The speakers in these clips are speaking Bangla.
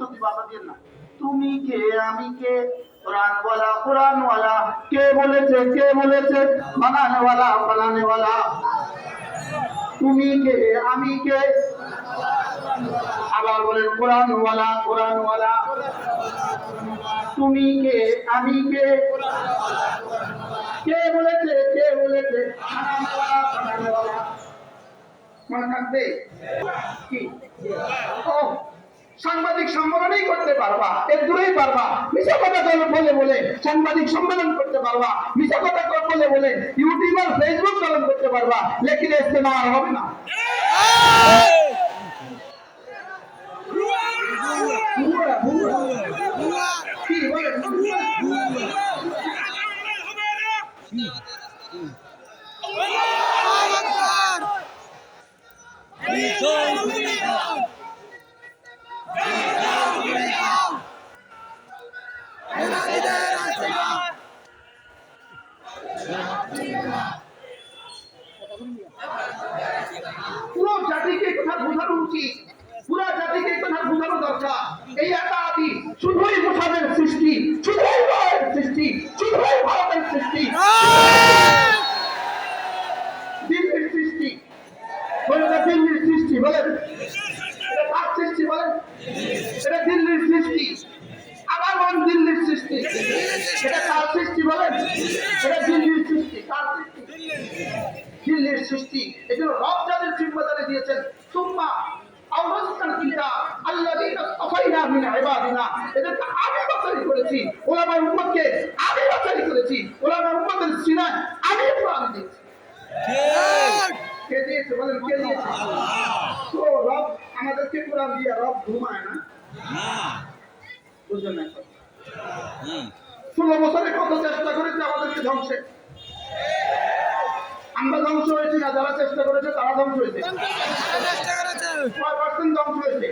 উত্তর দিবা না। তুমি কে, আমি কে? কোরআনওয়ালা কে বলেছে কে বলেছে? বানানেওয়ালা থাকবে? ও সাংবাদিক সম্মেলনই করতে পারবা, এর দূরেই পারবা। মিশা কথা বলে বলে সাংবাদিক সম্মেলন করতে পারবা মিশা কথা বলে বলে ইউটিউব আর ফেসবুক চালন করতে পারবা লেখিলে ইস্তেমা আর হবে না। Valeu! আমরা ধ্বংস হয়েছি না যারা চেষ্টা করেছে তারা ধ্বংস হয়েছে। কয় পার্সেন্ট ধ্বংস হয়েছে।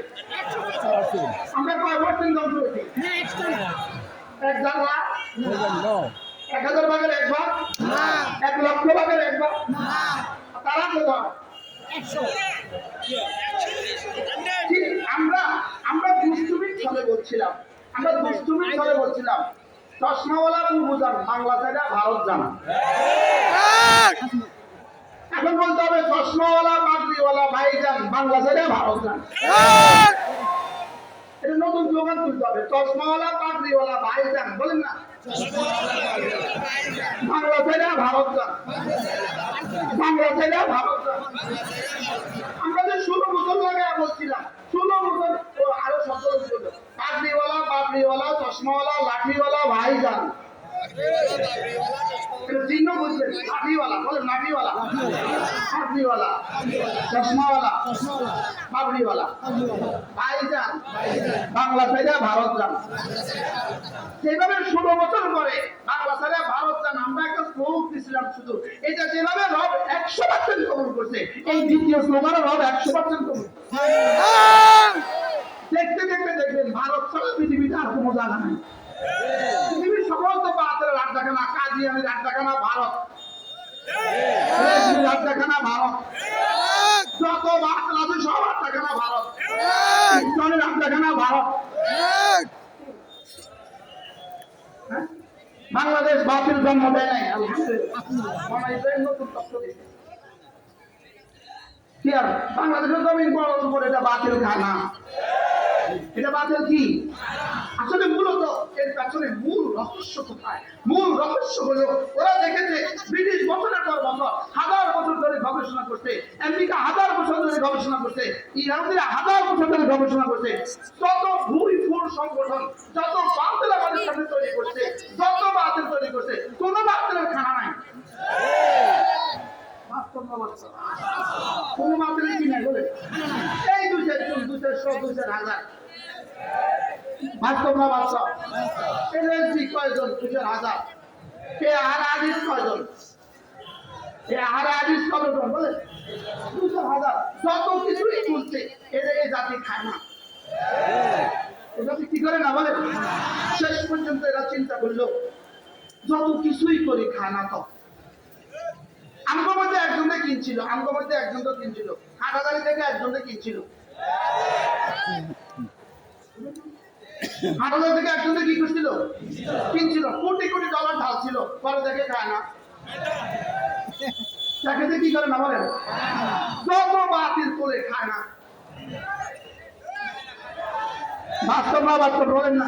আমরা কয় পার্সেন্ট ধ্বংস হয়েছি। এক জানলা এক হাজার ভাগের এক ভাগ এক লক্ষ ভাগের এক ভাগ। তারা কোথায়? ঠিক, আমরা আমরা দুষ্টুমির ছলে বলছিলাম। আমরা দুষ্টুমির ছলে বলছিলাম চশমাওয়ালা বুঝান বাংলা সাইডা ভারত জানা এখন বলতে হবে চশমাওয়ালা পাগড়িওয়ালা ভাইজান বাংলা সাইডে ভারত যান এটা নতুন স্লোগান তুলতে হবে চশমাওয়ালা পাগড়িওয়ালা ভাইজান বলেন না? বাংলা সাইডে ভারত যান বাংলা সাইডে ভারত যান আমরা যে ষোলো বছর লাগে বলছিলাম ষোলো বছর ও আরও সতেরো বছর পাগড়িওয়ালা পাগড়িওয়ালা চশমাওয়ালা লাঠিওয়ালা ভাইজান চিহ্ন বাংলা সাইডে ভারত যান। যেভাবে ষোলো বছর পরে বাংলা সাইডে ভারত যান, আমরা একটা স্লোক দিছিলাম শুধু। এটা যেভাবে রব একশো পার্সেন্ট কবুল করছে, এই দ্বিতীয় স্লোগানও রব একশো পার্সেন্ট কবুল দেখতে দেখতে দেখবেন, ভারত ছাড়া পৃথিবীতে আর কোনো জায়গা নেই। রাজধাখানা কাজিয়ানি রাজধাখানা ভারত। যত সব হ্যাঁ? বাংলাদেশ বাতিল জন্ম দেয় নাই। কি আর বাংলাদেশের জমিন বড় উপর এটা বাতিল খানা এটা বাতিল কি? আসলে মূলত এর পেছনে মূল রহস্য কোথায়? মূল রহস্য হলো, ওরা দেখেছে ব্রিটিশ বছরের পর বছর হাজার বছর ধরে গবেষণা করছে, আমেরিকা হাজার বছর ধরে গবেষণা করছে, ইরানরা হাজার বছর ধরে গবেষণা করছে। যত ভূমি ফুল সংগঠন, যত বাতিল আমাদের সামনে তৈরি করছে, যত বাতিল তৈরি করছে, কোনো বাতিলের খানা নাই। কোনো বাতিলের কি নাই বলে? এই দুই চারশো দুই চার হাজার বাস্তব না বাস্তব? কয়জন দুজন হাজার? কে আর আদিস কয়জন এ আর আদিস কতজন? বলে, দুশো হাজার। যত কিছুই চলছে এদের এই জাতি খায় না। এ জাতি কি করে না বলে? শেষ পর্যন্ত এরা চিন্তা করল, যত কিছুই করি খায় না তো। আমগো মধ্যে একজনকে কিনছিল, আমগো মধ্যে একজনকে কিনছিল। হাটাদারি থেকে একজনকে কিনছিল। হাজার থেকে একজনে কি করছিল কিনছিল কোটি কোটি ডলার ঢালছিল পরে দেখে খায় না। দেখে কি করে না বলেন? যত বাতিল করে খায় না। বাস্তব না বাস্তব বলেন না।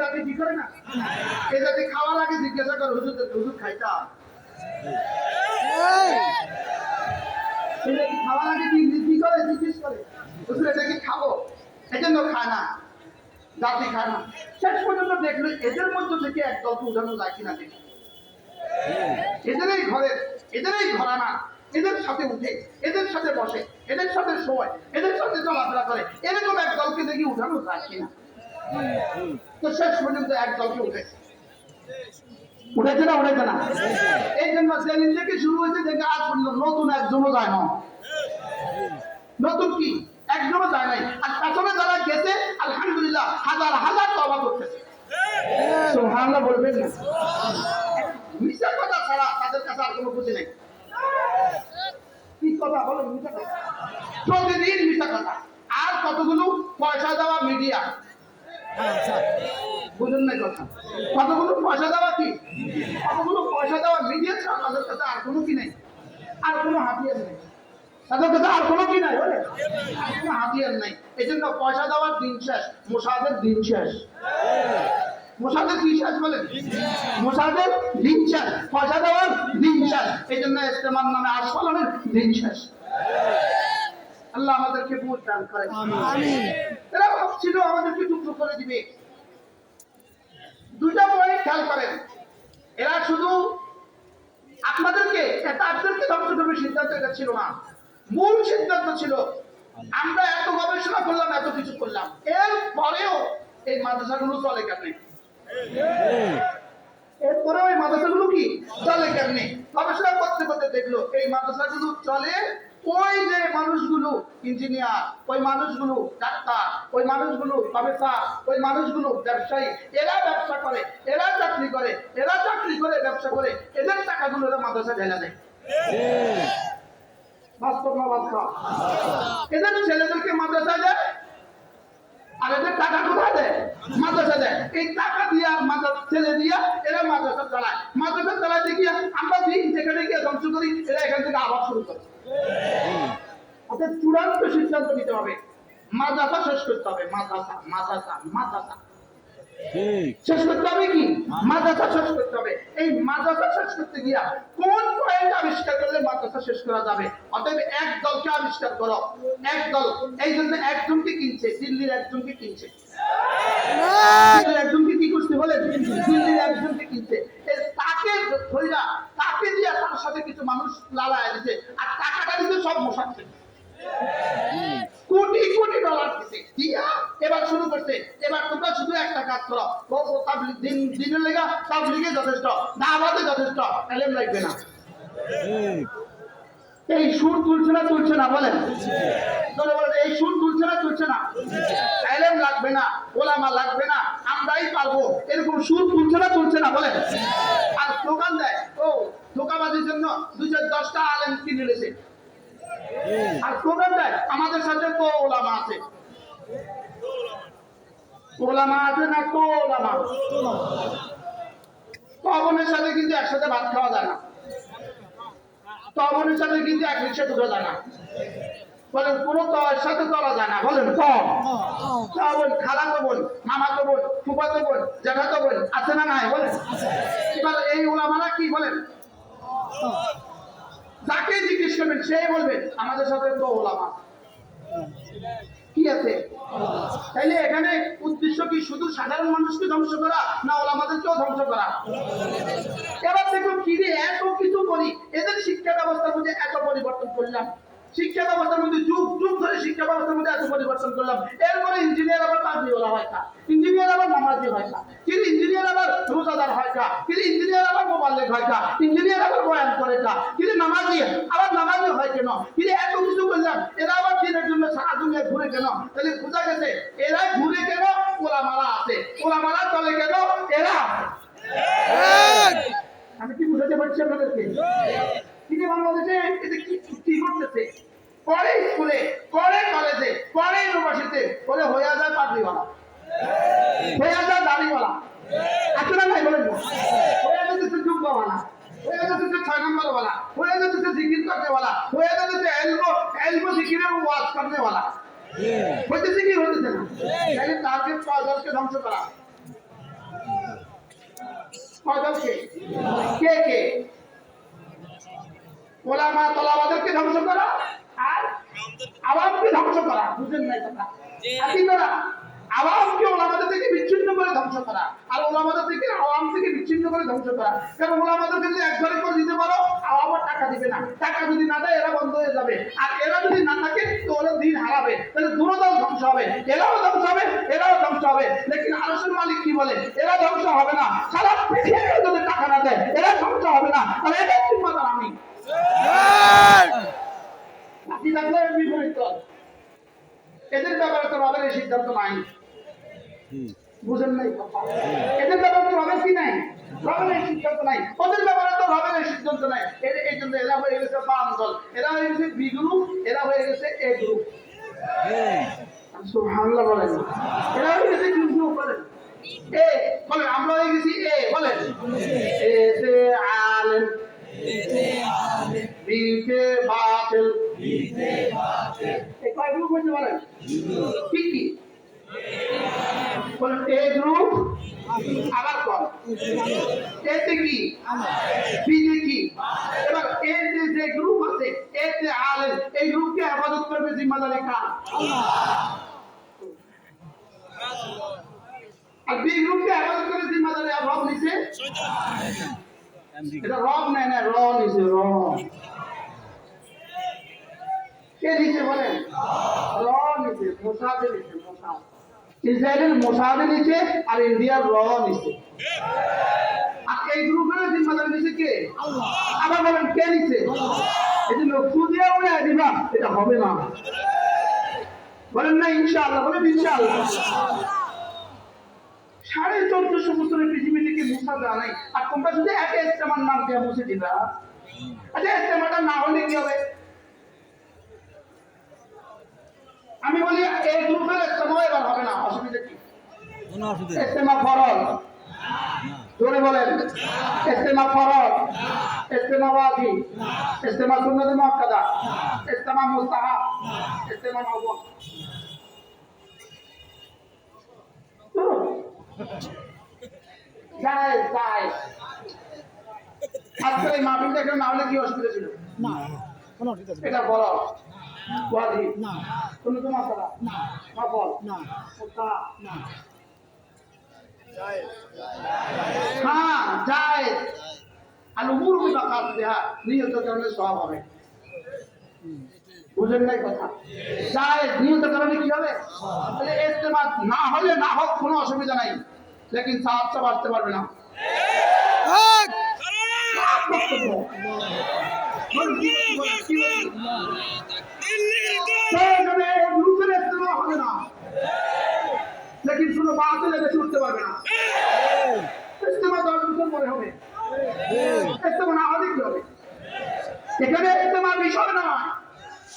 বাতিল কি করে না? এ জাতি খাওয়ার আগে জিজ্ঞাসা করে হুজুর হুজুর খাইতা এটা কি খাওয়ার আগে কি করে জিজ্ঞেস করে? হুজুর এটা কি খাব? এজন্য খায় না। জাতি খায় না। শেষ পর্যন্ত দেখল এদের মধ্যে থেকে এক দলকে উঠানো যায় কিনা দেখি। এদেরই ঘরে, এদেরই ঘরানা। এদের সাথে উঠে, এদের সাথে বসে, এদের সাথে শোয়, এদের সাথে চলাফেরা করে। এরকম এক দলকে দেখি উঠানো যায় কিনা তো শেষ পর্যন্ত এক দলকে উঠেছে উঠেছে না উঠেছে না? এই জন্য যেদিন থেকে শুরু হয়েছে দেখে পর্যন্ত নতুন একজনও যায় না। নতুন কি? একজনও যায় নাই। আর পেছনে যারা গেছে, আলহামদুলিল্লাহ, হাজার হাজার তবা করতেছে না। কথা ছাড়া তাদের কাছে আর কোনো বুঝি নেই। কি কথা কথা? আর কতগুলো পয়সা দেওয়া মিডিয়া? বুঝুন না কথা। কতগুলো পয়সা দেওয়া কি? কতগুলো পয়সা দেওয়া মিডিয়া ছাড়া তাদের কাছে আর কোনো কি নেই? আর কোনো হাতিয়ার নেই। তাদের কাছে আর কোনো কি নাই বলে? হাতিয়ার নেই। এই জন্য পয়সা দেওয়ার দিন শেষ মোসাদের দিন শেষ। মোসাদের কি শেষ বলেন? মোসাদের দিন শেষ পয়সা দেওয়ার দিন শেষ। এই জন্য ইস্তেমার নামে আস্ফলনের দিন শেষ। আল্লাহ আমাদেরকে বুঝ দান করে এরা ভাবছিল আমাদেরকে টুকরো করে দিবে। পয়েন্ট খেয়াল করেন। এরা শুধু আপনাদেরকে তাদেরকে ধ্বংস করবে সিদ্ধান্ত এটা ছিল না। মূল সিদ্ধান্ত ছিল, আমরা এত গবেষণা করলাম, এত কিছু করলাম। এর পরেও এই মাদ্রাসাগুলো চলে কেমনে এরপরে ওই মাদ্রাসাগুলো কি? চলে কেমনে গবেষণা করতে করতে দেখল, এই মাদ্রাসাগুলো চলে ওই যে মানুষগুলো, ইঞ্জিনিয়ার, ওই মানুষগুলো ডাক্তার, ওই মানুষগুলো প্রফেসর ওই মানুষগুলো ব্যবসায়ী, এরা ব্যবসা করে, এরা চাকরি করে, এরা চাকরি করে, ব্যবসা করে, এদের টাকাগুলো এরা মাদ্রাসা ঢেলে দেয়। বাস্তব ছেলেদেরকে মাদ্রাসা দেয়, আর এদের টাকা কোথায় দেয়? মাদ্রাসা দেয়। এই টাকা দিয়ে আর মাদ্রাসা ছেলে দিয়া এরা মাদ্রাসা চালায়। মাদ্রাসা চালাতে গিয়ে আমরা দিন যেখানে গিয়ে ধ্বংস করি, এরা এখান থেকে আবার শুরু করে। অর্থাৎ চূড়ান্ত সিদ্ধান্ত নিতে হবে। মাদ্রাসা শেষ করতে হবে। মাদ্রাসা মাদ্রাসা মাদ্রাসা। শেষ করতে হবে কি? মাদ্রাসা শেষ করতে হবে। এই মাদ্রাসা শেষ করতে গিয়া কোন পয়েন্ট আবিষ্কার করলে মাদ্রাসা শেষ করা যাবে? অতএব এক দলকে আবিষ্কার করো। এক দল। এই জন্য একজনকে কিনছে, দিল্লির একজনকে কিনছে। একজনকে কি করছে দিল্লির একজনকে কিনছে। তাকে ধইরা, তাকে দিয়া তার সাথে কিছু মানুষ লালায় দিছে। আর টাকাটা দিতে সব মশাচ্ছে কোটি কোটি ডলার দিছে। দিয়া এবার শুরু করছে। এবার তোমরা শুধু একটা কাজ করো। ও তাবলিগ দিন, দিনের লেগা তাবলিগে যথেষ্ট দাওয়াতে যথেষ্ট, এলেম লাগবে না। এই সুর তুলছে না তুলছে না, বলেন। এই সুর তুলছে না তুলছে না। এলেম লাগবে না, ওলামা লাগবে না, আমরাই পারব। এরকম সুর তুলছে না তুলছে না, বলেন। আর দোকান দেয়। ও, ধোকাবাজির জন্য দুই চার দশটা আলেম কিনে নিয়েছে। আর স্লোগান দেয় আমাদের সাথে তো ওলামা আছে। ওলামা আছে না তো ওলামা? তবনের সাথে কিন্তু একসাথে ভাত খাওয়া যায় না। তবনের সাথে কিন্তু এক রিক্সা দুটো যায় না। বলেন, কোনো তয়ের সাথে চলা যায় না। বলেন কম বোন খালা তো বোন মামা তো বোন ফুপা তো বোন জ্যাঠা তো বোন, আছে না নাই? বলেন। এবার এই ওলামারা কি বলেন? যাকে জিজ্ঞেস করবেন, সে বলবে, আমাদের সাথে তো ওলামা। কি আছে? তাইলে এখানে উদ্দেশ্য কি শুধু সাধারণ মানুষকে ধ্বংস করা, না ওলামাদেরকেও ধ্বংস করা? এবার দেখো কি রে এত কিছু করি, এদের শিক্ষা ব্যবস্থার মধ্যে এত পরিবর্তন করলাম। শিক্ষা ব্যবস্থার মধ্যে যুগ যুগ ধরে শিক্ষা ব্যবস্থার মধ্যে এত পরিবর্তন করলাম। এরপরে ইঞ্জিনিয়ার আবার ওলা হয় না ইঞ্জিনিয়ার আবার নামাজি হয় না কিন্তু ইঞ্জিনিয়ার আবার রোজাদার হয় না কিন্তু ইঞ্জিনিয়ার আবার মোবাল্লেক হয় না ইঞ্জিনিয়ার আবার বয়ান করে না কিন্তু নামাজি আবার নামাজি হয় কেন? কিন্তু এত কিছু করলাম এরা আবার দিনের জন্য সারা দুনিয়া ঘুরে কেন? তাহলে বোঝা গেছে এরা ঘুরে কেন? ওলা মারা আছে। ওলা মারা চলে কেন? এরা আমি কি বুঝাতে পারছি আপনাদেরকে? নিজে বাংলাদেশে এতে কি চুক্তি করতেছে? পরে স্কুলে, পরে কলেজে, পরে ইউনিভার্সিটিতে পরে হয়ে যায় পাগড়িওয়ালা হয়ে যায় দাড়িওয়ালা। আছে না। নাই বলেন হয়ে যাচ্ছে ছয় করতেওয়ালা। হয়ে এলবো কি না। ধ্বংস করা? কে কে? ওলামা তলাবাদেরকে ধ্বংস করা। আর আওয়ামকে ধ্বংস করা বুঝেন নাই কথা? কি করা আওয়ামকে ওলামাদের থেকে বিচ্ছিন্ন করে ধ্বংস করা আর ওলামাদের থেকে আওয়াম থেকে বিচ্ছিন্ন করে ধ্বংস করা। কারণ ওলামাদেরকে যদি একবারে করে দিতে পারো আওয়াম টাকা দিবে না। টাকা যদি না দেয় এরা বন্ধ হয়ে যাবে। আর এরা যদি না থাকে তো ওরা দিন হারাবে। তাহলে দুরদল ধ্বংস হবে। এরাও ধ্বংস হবে এরাও ধ্বংস হবে। লেকিন আরসের মালিক কি বলে? এরা ধ্বংস হবে না। সারা পৃথিবী যদি টাকা না দেয় এরা ধ্বংস হবে না। তাহলে এটা জিম্মাদার আমি আপনি থাকলে বিপরীত দল এদের ব্যাপারে তো রবের সিদ্ধান্ত নাই। বুঝেন নাই এদের ব্যাপারে তো রবের কি নাই? রবের সিদ্ধান্ত নাই। ওদের ব্যাপারে তো রবের সিদ্ধান্ত নাই। এর- এই জন্য এরা হয়ে গেছে বাম দল। এরা হয়ে গেছে বি গ্রুপ এরা হয়ে গেছে এ গ্রুপ। সুবহানাল্লাহ বলেন। এরা হয়ে গেছে কি গ্রুপ বলেন। এ বলেন আমরা হয়ে গেছি এ বলেন। এ তে আলেম এই কয় গ্রুপ হইতে পারেন কি কি বলেন এ গ্রুপ আবার কর এতে কি বিতে কি এবার এতে যে গ্রুপ আছে এতে আলেম এই গ্রুপকে হেফাজত করবে জিম্মাদারি কার আর বি গ্রুপকে হেফাজত করে জিম্মাদারি আর রব নিছে এটা রব নেয় না র নিছে র কে নিচে বলেন? র নিচে মোসাদে নিচে মোসাদ ইসরায়েলের মোসাদে নিচে আর ইন্ডিয়ার র নিচে। আর এই গ্রুপের জিম্মাদার নিচে কে? আবার বলেন কে নিচে? এই যে লক্ষ্য দিয়ে দিবা এটা হবে না। বলেন না ইনশাআল্লাহ বলেন ইনশাআল্লাহ। সাড়ে চোদ্দশো বছরের পৃথিবী থেকে মুসা দেওয়া নাই। আর তোমরা শুধু এক ইস্তেমার নাম দিয়ে মুছে দিবা আচ্ছা ইস্তেমাটা না হলে কি হবে? আমি বলি এই গ্রুপের ইস্তেমা এবার হবে না অসুবিধা কি। ইস্তেমা ফরজ। জোরে বলেন। ইস্তেমা ফরজ। ইস্তেমা ওয়াজিব। ইস্তেমা সুন্নাত মুআক্কাদা। ইস্তেমা মুস্তাহাব। ইস্তেমা আজকে এই মাহফিলটা এখানে না হলে কি অসুবিধা ছিল? না কোনো অসুবিধা এটা বড় ওয়াজিব না। সুন্নাত মুআক্কাদা না। মাওয়াব না। মুস্তাহাব না। হ্যাঁ যায় আর উমুর বিবাকাত দেহা নিয়ত কারণে সব হবে। বুঝেন নাই কথা? যায় নিয়ত কারণে কি হবে? তাহলে ইস্তেমা না হলে না হোক কোনো অসুবিধা নাই। লেকিন সাহায্য বাড়তে পারবে না। সব প্রয়োজনে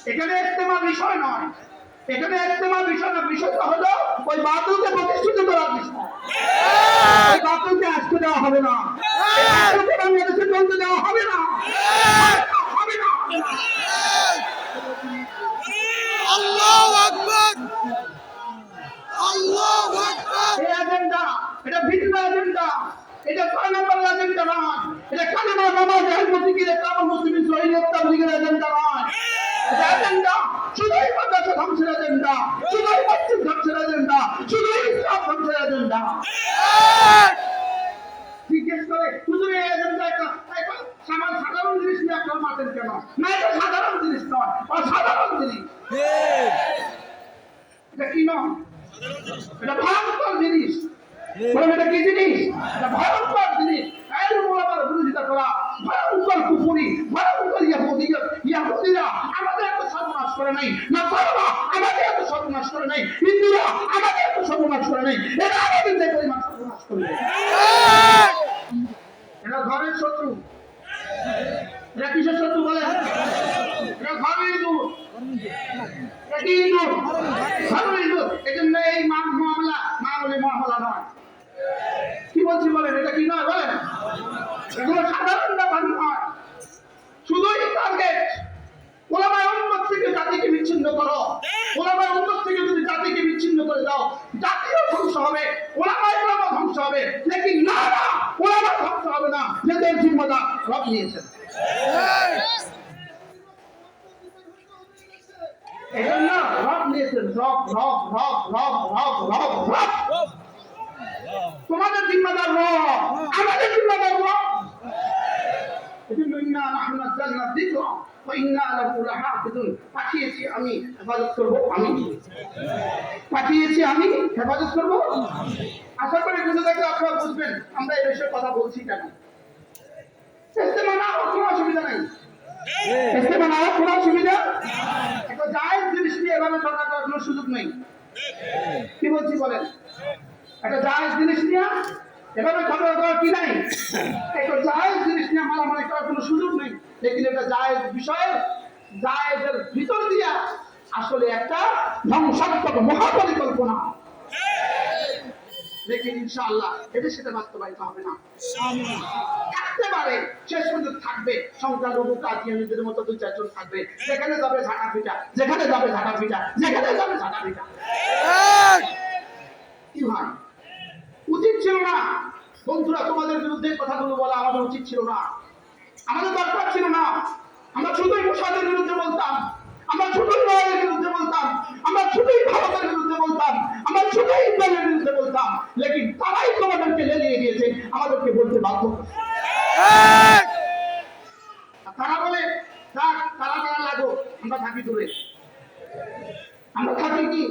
এখানে ইস্তেমা বিষয় নয়। এখানে ইস্তেমা বিষয় না, বিষয়টা হলো ওই বাতিলকে প্রতিষ্ঠিত করার বিষয়। ওই বাতিলকে আসতে দেওয়া হবে না। বাংলাদেশে দেওয়া হবে না। হবে না আল্লাহু আকবার আল্লাহু আকবার এই এজেন্ডা এটা ভিন্ন এজেন্ডা এটা নম্বর এজেন্ডা নয়, এটা কালেমা নামাজ হেলমতিকে কাবল মুসলিম শহীদ তাবলিগের এজেন্ডা নয়। এটা এজেন্ডা শুধুই মাদ্রাসা ধ্বংসের এজেন্ডা শুধুই ফরজু ইয়াকিনু থেকে জাতিকে বিচ্ছিন্ন করো। ওলামায় উন্মত থেকে যদি জাতিকে বিচ্ছিন্ন করে দাও জাতিও ধ্বংস হবে। ওলামায় ওলামা ধ্বংস হবে। লেকিন না না, ওলামা ধ্বংস হবে না। নিজের জিম্মদা রব নিয়েছেন। এই জন্য রব নিয়েছেন, রব রব রব রব রব রব রব। তোমাদের জিম্মাদার রব, আমাদের জিম্মাদার রব। এজন্য ইন্না নাহনু নাযালনা যিকরা, ওয়া ইন্না লাহু লাহাফিজুন। পাঠিয়েছি আমি হেফাজত করব আমি। পাঠিয়েছি আমি হেফাজত করব আশা করি বুঝে থাকলে আপনারা বুঝবেন, আমরা এই বিষয়ে কথা বলছি কেন। ইস্তেমা না হওয়ার কোনো অসুবিধা নাই। ইস্তেমা না হওয়ার কোনো অসুবিধা একটা জায়েজ জিনিস নিয়ে এভাবে ঝগড়া করার কোনো সুযোগ নেই কি বলছি বলেন একটা জায়েজ জিনিস নিয়ে এভাবে ঝগড়া করার কি নাই একটা জায়েজ জিনিস নিয়ে মারামারি করার কোনো সুযোগ নেই লেকিন এটা জায়েজ বিষয়ে জায়েজের ভিতর দিয়া আসলে একটা ধ্বংসাত্মক মহাপরিকল্পনা লেকিন ইনশাআল্লাহ এটা সেটা বাস্তবায়িত হবে না। থাকতে পারে শেষ পর্যন্ত থাকবে। সংখ্যালঘু কাজিয়ানিদের মতো দুই চারজন থাকবে। যেখানে যাবে ঝাঁটা পিঠা যেখানে যাবে ঝাঁটা পিঠা যেখানে যাবে ঝাঁটা পিঠা কি ভাই? উচিত ছিল না। বন্ধুরা তোমাদের বিরুদ্ধে কথাগুলো বলা আমাদের উচিত ছিল না। আমাদের দরকার ছিল না। আমরা শুধুই মুসাদের বিরুদ্ধে বলতাম। আমরা শুধুই নয়ের বিরুদ্ধে বলতাম আমরা শুধুই ভারতের বিরুদ্ধে বলতাম আমরা শুধুই ইসরায়েলের বিরুদ্ধে বলতাম লেকিন তারাই তোমাদেরকে লেলিয়ে দিয়েছে আমাদেরকে বলতে বাধ্য তারা বলে থাক তারা তারা লাগো আমরা থাকি দূরে। আমরা থাকি কি?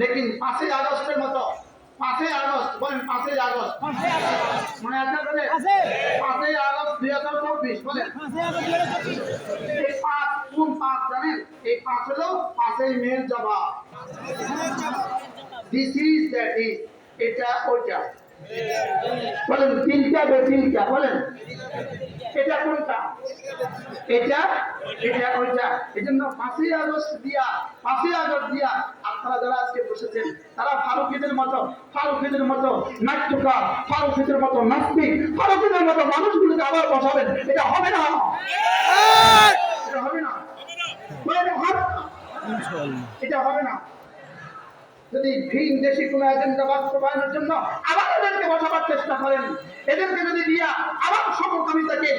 লেকিন পাঁচই আগস্টের মতো পাঁচই আগস্ট বলেন পাঁচই আগস্ট। মনে আছে আপনাদের। পাঁচই আগস্ট দুই হাজার চব্বিশ বলেন। পাঁচ কোন পাঁচ জানেন? এই পাঁচ হলো পাঁচই মেয়ের জবাব। দিস ইজ দ্যাট ইজ এটা ওইটা। বলেন, তিনটা বলেন। এটা কোনটা? এটা এটা ওইটা। এই জন্য দিয়া দিয়া আপনারা যারা আজকে বসেছেন, তারা ফারুকিদের মতো ফারুকিদের মতো নাট্যকার, ফারুকিদের মতো নাস্তিক, ফারুকিদের মতো মানুষগুলোকে আবার বসাবেন। এটা হবে না। এটা হবে না। এটা হবে না। এটা হবে না। যদি ভিন দেশি কোনো এজেন্ডা বাস্তবায়নের জন্য আবার এদেরকে বসাবার চেষ্টা করেন এদেরকে যদি দিয়া আবার সমকামিতাকে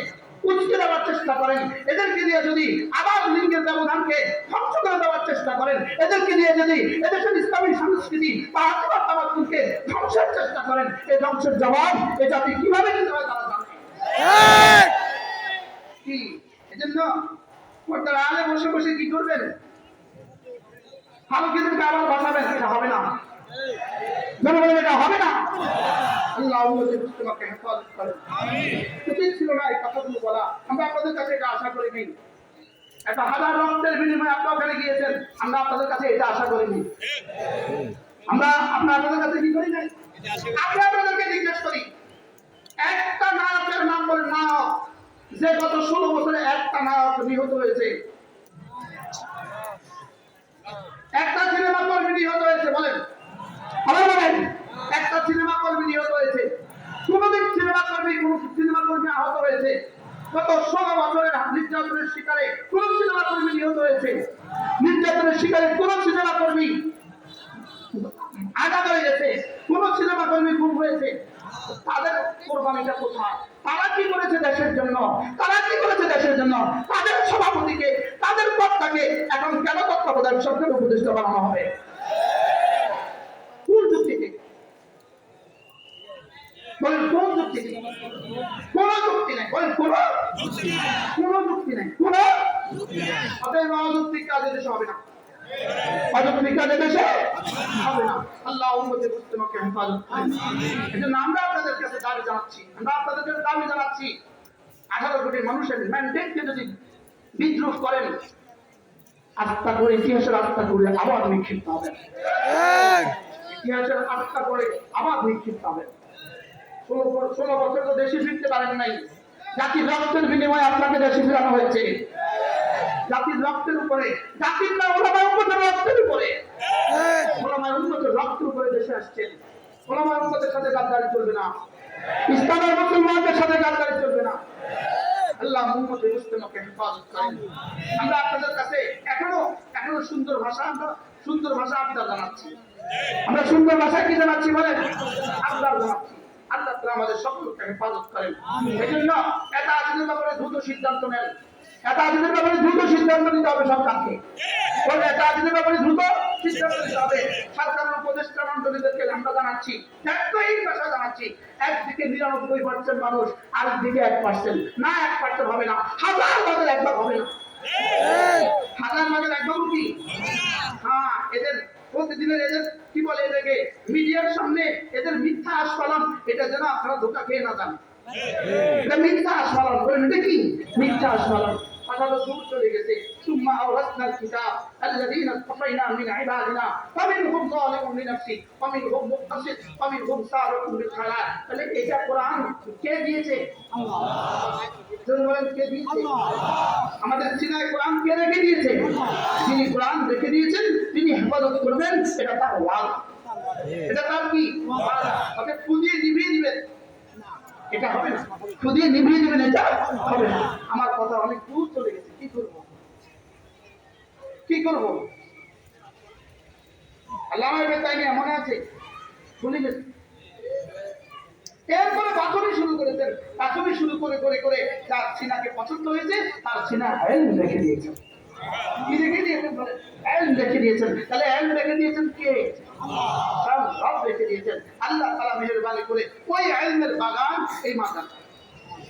উচকে দেওয়ার চেষ্টা করেন এদেরকে দিয়ে যদি আবার লিঙ্গের ব্যবধানকে ধ্বংস করে দেওয়ার চেষ্টা করেন এদেরকে দিয়ে যদি এদেশের ইসলামী সংস্কৃতি বা আত্মার তামাকুলকে ধ্বংসের চেষ্টা করেন এই ধ্বংসের জবাব এ জাতি কীভাবে দিতে হয় তারা জানে। কি? এজন্য আলে বসে বসে কি করবেন? ফারুকিদেরকে আবার বসাবেন এটা হবে না। জনগণ এটা হবে না। আল্লাহ উম্মতের হেফাজত করেন। উচিত ছিল না এই কথাগুলো বলা। আমরা আপনাদের কাছে এটা আশা করিনি একটা হাজার রক্তের বিনিময়ে আপনারা ওখানে গিয়েছেন। আমরা আপনাদের কাছে এটা আশা করিনি আমরা আমরা আপনাদের কাছে কি করি নাই? আমরা আপনাদেরকে জিজ্ঞেস করি। একটা নায়কের নাম বলেন নায়ক যে গত ষোলো বছরে একটা নায়ক নিহত হয়েছে। একটা সিনেমা কর্মী নিহত হয়েছে, বলেন। একটা সিনেমা কর্মী নিহত হয়েছে। কোনদিন সিনেমা কর্মী, কোন সিনেমা কর্মী আহত হয়েছে। গত ষোলো বছরের নির্যাতনের শিকারে কোন সিনেমা কর্মী নিহত হয়েছে। নির্যাতনের শিকারে কোন সিনেমা কর্মী আঘাত হয়ে গেছে। কোন সিনেমা কর্মী গুম হয়েছে। তাদের কোরবানিটা কোথায়? তারা কি করেছে দেশের জন্য? তারা কি করেছে দেশের জন্য? তাদের সভাপতিকে তাদের কর্তাকে এখন কেন তত্ত্বাবধায়ক সরকার উপদেষ্টা বানানো হবে? কোন যুক্তিতে বলেন কোন যুক্তিতে কোন যুক্তি নেই। বলেন কোন? কোন যুক্তি নেই। কোন? অতএব অযৌক্তিক কাজে দেশে হবে না। অযৌক্তিক দেশে হবে না। আল্লাহ উম্মতের মুসলিমকে হেফাজত এজন্য আমরা আপনাদের কাছে দাবি জানাচ্ছি। আমরা আপনাদের কাছে দাবি জানাচ্ছি। আঠারো কোটি মানুষের ম্যান্ডেটকে যদি বিদ্রোহ করেন আস্থা করে ইতিহাসের আস্থা করে আবার নিক্ষিপ্ত হবে। ইতিহাসের আস্থা করে আবার নিক্ষিপ্ত হবে। ষোলো বছর তো দেশে ফিরতে পারেন নাই। জাতির রক্তের বিনিময়ে আপনাকে দেশে ফিরানো হয়েছে। জাতির রক্তের উপরে জাতির না ওলামায় উন্মতের রক্তের উপরে। ওলামায় উন্মতের রক্তের উপরে দেশে আসছেন। ওলামা উম্মতের সাথে গাদ্দারি চলবে না? ইসলামের মুসলমানদের সাথে গাদ্দারি চলবে না? আল্লাহ মুহাম্মদ মুসলিমকে হেফাজত করেন। আমরা আপনাদের কাছে এখনও এখনও সুন্দর ভাষা আমরা সুন্দর ভাষা আপনার জানাচ্ছি। আমরা সুন্দর ভাষায় কি জানাচ্ছি বলেন? আপনার জানাচ্ছি। আল্লাহ আমাদের সকলকে হেফাজত করেন। এই জন্য এটা আজকের ব্যাপারে দ্রুত সিদ্ধান্ত নেন। এটা ব্যাপারে দ্রুত সিদ্ধান্ত নিতে হবে সরকারকে। ওই ব্যাপারে দ্রুত হ্যাঁ এদের প্রতিদিনের এদের কি বলে এদেরকে? মিডিয়ার সামনে এদের মিথ্যা আস্ফালন, এটা যেন আপনারা ধোকা খেয়ে না যান। মিথ্যা আস্ফালন মিথ্যা আস্ফালন। আঠারো দূর চলে গেছে সুম্মা আওরাসনাল কিতাব আল্লাযীনা ইসতাফাইনা মিন ইবাদিনা ফামিনহুম যালিমুন লিনাফসি ফামিনহুম মুকতাসিদ ফামিনহুম সারিকুম বিল হালাল তাহলে এটা কোরআন কে দিয়েছে আল্লাহ কে দিয়েছে আমাদের সিনায় কোরআন কে রেখে দিয়েছে যিনি কোরআন রেখে দিয়েছেন তিনি হেফাজত করবেন এটা তার ওয়াদা এটা তার কি ওয়াদা ওকে পুঁজিয়ে নিভিয়ে দিবেন এটা হবে না শুধু নিভিয়ে দেবেন এটা হবে না আমার কথা অনেক দূর কি করব? আল্লাহ তাই নিয়ে মনে আছে? এরপরে শুরু করেছেন। শুরু করে করে করে যার সিনাকে পছন্দ হয়েছে, তার সিনা রেখে দিয়েছেন। কি দিয়েছেন দিয়েছেন। তাহলে এল রেখে দিয়েছেন কে? সব দিয়েছেন। আল্লাহ তালা মেহরবানি করে ওই আইনের বাগান এই মাদ্রাসা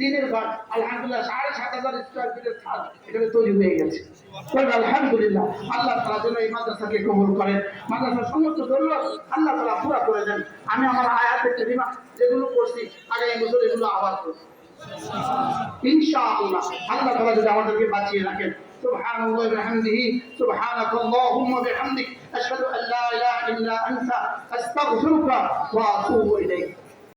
দিনের ঘর আলহামদুলিল্লাহ সাড়ে সাত হাজার স্কোয়ার ফিটের ছাদ এখানে তৈরি হয়ে গেছে তবে আলহামদুলিল্লাহ আল্লাহ তালা যেন এই মাদ্রাসাকে কবুল করেন মাদ্রাসার সমস্ত জরুরত আল্লাহ তালা পুরা করে দেন আমি আমার আয়াতের কেরিমা যেগুলো করছি আগামী বছর এগুলো আবার করছি ইনশাআল্লাহ আল্লাহ তাআলা যদি আমাদেরকে বাঁচিয়ে রাখেন سبحان الله وبحمده سبحانك اللهم وبحمدك أشهد أن لا إله إلا أنت أستغفرك وأتوب إليك